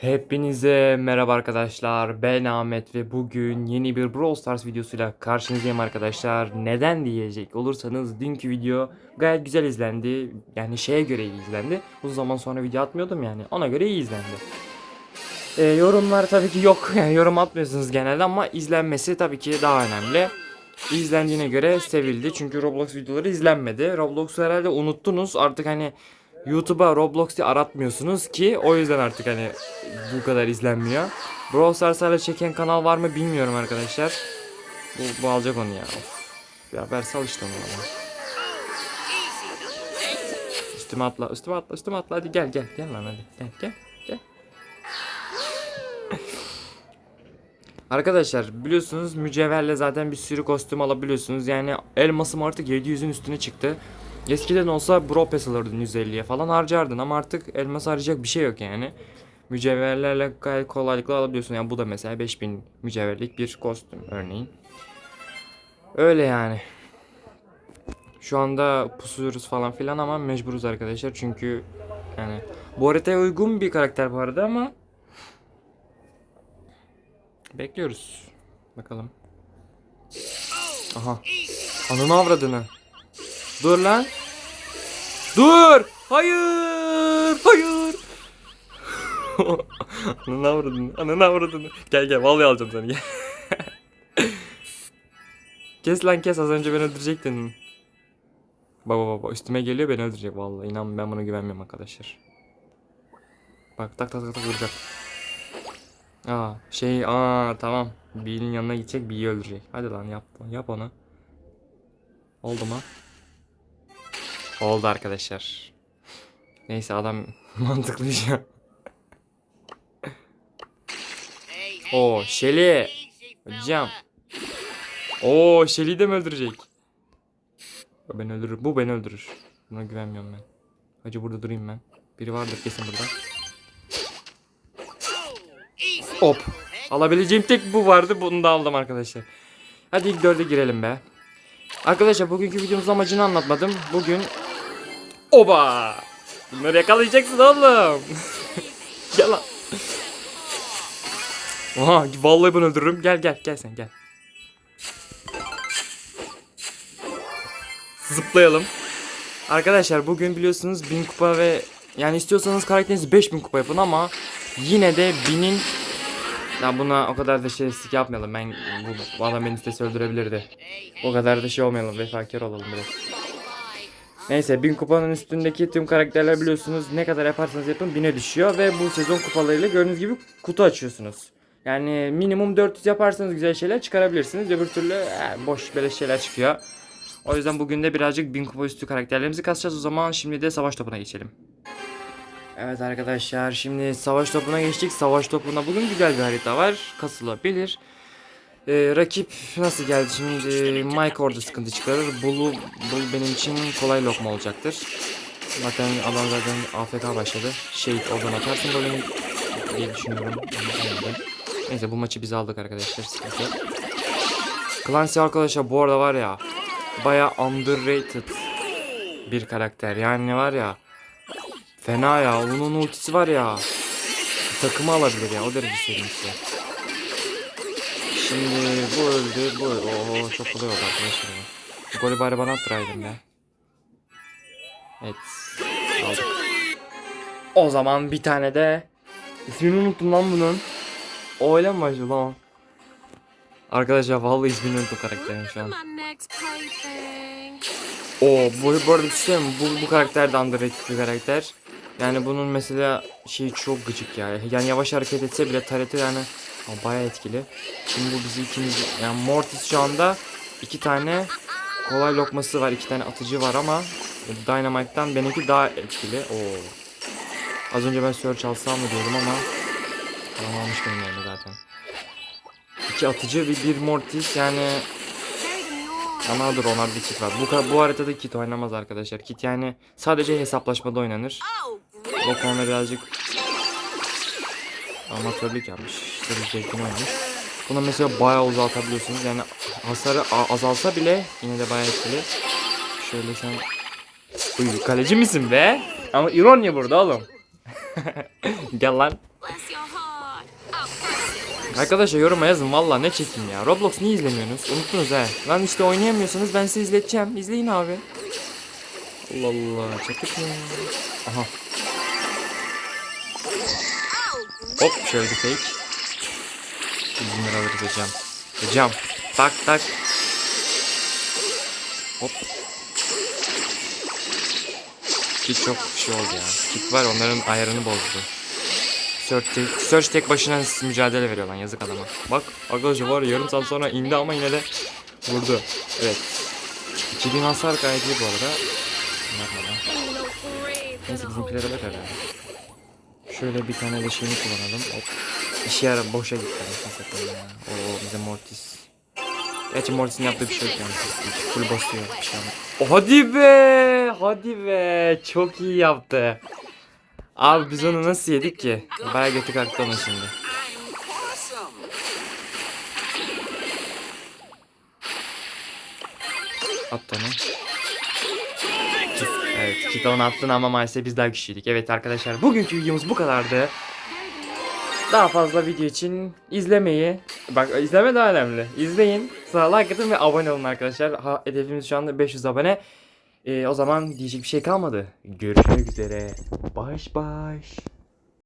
Hepinize merhaba arkadaşlar. Ben Ahmet ve bugün yeni bir Brawl Stars videosuyla karşınızdayım arkadaşlar. Neden diyecek olursanız dünkü video gayet güzel izlendi. Yani şeye göre iyi izlendi. Uzun zaman sonra video atmıyordum yani. Ona göre iyi izlendi. Ee, yorumlar tabii ki yok. Yani yorum atmıyorsunuz genelde ama izlenmesi tabii ki daha önemli. İzlendiğine göre sevildi. Çünkü Roblox videoları izlenmedi. Roblox'u herhalde unuttunuz. Artık hani YouTube'a Roblox diye aratmıyorsunuz ki o yüzden artık hani bu kadar izlenmiyor. Brawl Stars'larla çeken kanal var mı bilmiyorum arkadaşlar. Bu, bu alacak onu ya. Of. Ya ver al işte onu bana. Üstüme atla, üstüme atla, üstüme atla. Hadi gel gel gel lan hadi. Gel gel gel. Arkadaşlar biliyorsunuz mücevherle zaten bir sürü kostüm alabiliyorsunuz. Yani elmasım artık 700'ün üstüne çıktı. Eskiden olsa bro pass alırdın 150'ye falan harcardın ama artık elmas harcayacak bir şey yok yani. Mücevherlerle gayet kolaylıkla alabiliyorsun. Yani bu da mesela 5000 mücevherlik bir kostüm örneğin. Öyle yani. Şu anda pusuyoruz falan filan ama mecburuz arkadaşlar çünkü yani bu haritaya uygun bir karakter bu arada ama bekliyoruz. Bakalım. Aha. Ananı avradını. Dur lan. Dur. Hayır. Hayır. Ananı avradını. Ananı avradını. Gel gel vallahi alacağım seni gel. kes lan kes az önce beni öldürecektin. Baba baba üstüme geliyor beni öldürecek vallahi inan ben buna güvenmiyorum arkadaşlar. Bak tak tak tak tak vuracak. Aa şey aa tamam. B'nin yanına gidecek B'yi öldürecek. Hadi lan yap yap onu. Oldu mu? Oldu arkadaşlar. Neyse adam mantıklı bir şey. Oo Shelly. Hocam. Oo Shelly'i de mi öldürecek? O beni öldürür. Bu beni öldürür. Buna güvenmiyorum ben. Hacı burada durayım ben. Biri vardır kesin burada. Hop. Alabileceğim tek bu vardı. Bunu da aldım arkadaşlar. Hadi ilk dörde girelim be. Arkadaşlar bugünkü videomuzun amacını anlatmadım. Bugün Oba! Bunları yakalayacaksın oğlum. gel lan. Oha vallahi ben öldürürüm. Gel gel gel sen gel. Zıplayalım. Arkadaşlar bugün biliyorsunuz 1000 kupa ve yani istiyorsanız karakterinizi 5000 kupa yapın ama yine de 1000'in ya buna o kadar da şerefsizlik yapmayalım. Ben bu, adam beni istese öldürebilirdi. O kadar da şey olmayalım. Vefakar olalım biraz. Neyse 1000 kupanın üstündeki tüm karakterler biliyorsunuz ne kadar yaparsanız yapın 1000'e düşüyor ve bu sezon kupalarıyla gördüğünüz gibi kutu açıyorsunuz. Yani minimum 400 yaparsanız güzel şeyler çıkarabilirsiniz. Öbür türlü eh, boş böyle şeyler çıkıyor. O yüzden bugün de birazcık 1000 kupa üstü karakterlerimizi kasacağız. O zaman şimdi de savaş topuna geçelim. Evet arkadaşlar şimdi savaş topuna geçtik. Savaş topuna bugün güzel bir harita var. Kasılabilir. Ee, rakip nasıl geldi şimdi Mike orada sıkıntı çıkarır. Bulu, Bul benim için kolay lokma olacaktır. Zaten adam zaten AFK başladı. Şehit oradan atarsın golünü diye düşünüyorum. Neyse bu maçı biz aldık arkadaşlar sıkıntı. Clancy arkadaşlar bu arada var ya baya underrated bir karakter. Yani var ya fena ya onun ultisi var ya takımı alabilir ya o derece söyleyeyim. Şimdi bu öldü, bu öldü. Oo çok kolay oldu arkadaşlar. Bu golü bari bana attıraydım be. Evet. Aldık. O zaman bir tane de ismini unuttum lan bunun. O öyle mi başlıyor lan? Arkadaşlar vallahi ismini unuttum karakterin şu an. My next plaything. O bu, bu arada bir şey mi? Bu, bu karakter de underrated bir karakter. Yani bunun mesela şey çok gıcık ya. Yani yavaş hareket etse bile tareti yani Aa, bayağı etkili. Şimdi bu bizi ikimiz yani Mortis şu anda iki tane kolay lokması var. iki tane atıcı var ama Dynamite'dan benimki daha etkili. Oo. Az önce ben search alsam mı diyordum ama tamam almış benim yerine zaten. İki atıcı ve bir Mortis yani ama dur onlarda kit var. Bu, bu haritada kit oynamaz arkadaşlar. Kit yani sadece hesaplaşmada oynanır. O konuda birazcık amatörlük yapmış. İşte zevkini oynamış. Buna mesela bayağı uzatabiliyorsunuz. Yani hasarı azalsa bile yine de bayağı etkili. Şöyle sen... Uy kaleci misin be? Ama ironi burada oğlum. Gel lan. Arkadaşlar yoruma yazın valla ne çekeyim ya. Roblox niye izlemiyorsunuz? Unuttunuz he. Lan işte oynayamıyorsanız ben size izleteceğim. İzleyin abi. Allah Allah çektik mi? Aha. Hop şöyle bir fake. 100 lira alırız hocam. Hocam tak tak. Hop. Kit çok şey oldu ya. Kit var onların ayarını bozdu. Search tek, Search tek başına mücadele veriyor lan yazık adama. Bak arkadaşlar var ya, yarım saat sonra indi ama yine de vurdu. Evet. 2000 hasar gayet iyi bu arada. Neyse bizimkilere bak herhalde. Şöyle bir tane de şeyini kullanalım. Hop. İşe yarar boşa gitti. Oo bize Mortis. Gerçi Mortis'in yaptığı bir şey yok yani. Full basıyor bir şey. Hadi be! Hadi be! Çok iyi yaptı. Abi biz onu nasıl yedik ki? Baya götü kalktı ona şimdi. At onu. Evet, Kit onu attın ama maalesef biz daha güçlüydük. Evet arkadaşlar, bugünkü videomuz bu kadardı. Daha fazla video için izlemeyi, bak izleme daha önemli. İzleyin, sonra like atın ve abone olun arkadaşlar. Ha, hedefimiz şu anda 500 abone. Ee, o zaman diyecek bir şey kalmadı. Görüşmek üzere. Baş baş.